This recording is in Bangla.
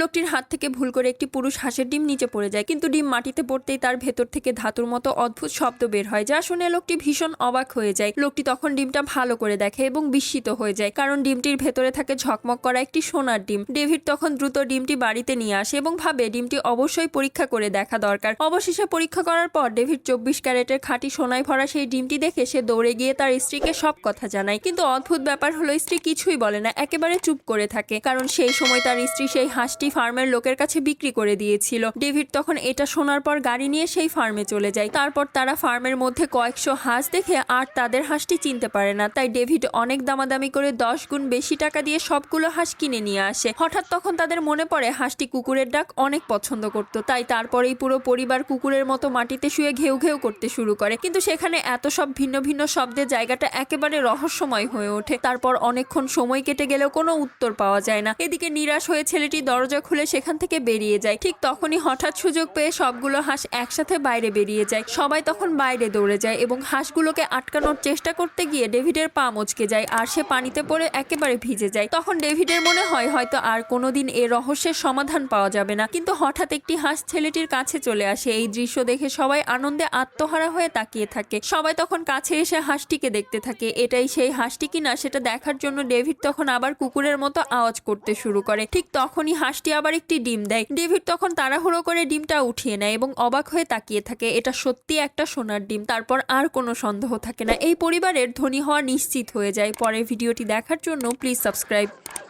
লোকটির হাত থেকে ভুল করে একটি পুরুষ হাঁসের ডিম নিচে পড়ে যায়, কিন্তু ডিম মাটিতে পড়তেই তার ভেতর থেকে ধাতুর মতো অদ্ভুত শব্দ বের হয়, যা শুনে লোকটি ভীষণ অবাক হয়ে যায়। লোকটি তখন ডিমটা ভালো করে দেখে এবং বিস্মিত হয়ে যায়, কারণ ডিমটির ভেতরে থাকে ঝকমক করা একটি সোনার ডিম। ডেভিড তখন দ্রুত ডিমটি বাড়িতে নিয়ে আসে এবং ভাবে ডিমটি অবশ্যই পরীক্ষা করে দেখা দরকার। অবশেষে পরীক্ষা করার পর ডেভিড চব্বিশ ক্যারেটের খাঁটি সোনায় ভরা সেই ডিমটি দেখে সে দৌড়ে গিয়ে তার স্ত্রীকে সব কথা জানায়। কিন্তু অদ্ভুত ব্যাপার হলো, স্ত্রী কিছুই বলে না, একেবারে চুপ করে থাকে, কারণ সেই সময় তার স্ত্রী সেই হাঁসটি ফার্মের লোকের কাছে বিক্রি করে দিয়েছিল। ডেভিড তখন এটা শোনার পর গাড়ি নিয়ে সেই ফার্মে চলে যায়। তারপর তারা ফার্মের মধ্যে কয়েকশো হাঁস দেখে আর তাদের হাঁসটি চিনতে পারে না। তাই ডেভিড অনেক দামাদামি করে দশ গুণ বেশি টাকা দিয়ে সবগুলো হাঁস কিনে নিয়ে আসে। হঠাৎ তখন তাদের মনে পড়ে, হাঁসটি কুকুরের ডাক অনেক পছন্দ করত। তাই তারপরেই পুরো পরিবার কুকুরের মতো মাটিতে শুয়ে ঘেউ ঘেউ করতে শুরু করে। কিন্তু সেখানে এত সব ভিন্ন ভিন্ন শব্দের জায়গাটা একেবারে রহস্যময় হয়ে ওঠে। তারপর অনেকক্ষণ সময় কেটে গেলেও কোনো উত্তর পাওয়া যায় না। এদিকে নিরাশ হয়ে ছেলেটি দরজা খুলে সেখান থেকে বেরিয়ে যায়। ঠিক তখনই হঠাৎ সুযোগ পেয়ে সবগুলো হাঁস একসাথে বাইরে বেরিয়ে যায়। সবাই তখন বাইরে দৌড়ে যায় এবং হাঁসগুলোকে আটকানোর চেষ্টা করতে গিয়ে ডেভিডের পা মচকে যায় আর সে পানিতে পড়ে একেবারে ভিজে যায়। তখন ডেভিডের মনে হয় হয়তো আর কোনোদিন এ রহস্যের সমাধান পাওয়া যাবে না। কিন্তু হঠাৎ একটি হাঁস ছেলেটির কাছে চলে আসে। এই দৃশ্য দেখে সবাই আনন্দে আত্মহারা হয়ে তাকিয়ে থাকে। সবাই তখন কাছে এসে হাঁসটিকে দেখতে থাকে। এটাই সেই হাঁসটি কিনা সেটা দেখার জন্য ডেভিড তখন আবার কুকুরের মতো আওয়াজ করতে শুরু করে। ঠিক তখনই হাঁসটি আবার একটি ডিম দেয়। ডেভিড তখন তাড়াহুড়ো করে ডিমটা উঠিয়ে নেয় এবং অবাক হয়ে তাকিয়ে থাকে, এটা সত্যি একটা সোনার ডিম, তারপর আর কোনো সন্দেহ থাকে না। এই পরিবারের ধনী হওয়া নিশ্চিত হয়ে যায়। পরে ভিডিওটি দেখার জন্য প্লিজ সাবস্ক্রাইব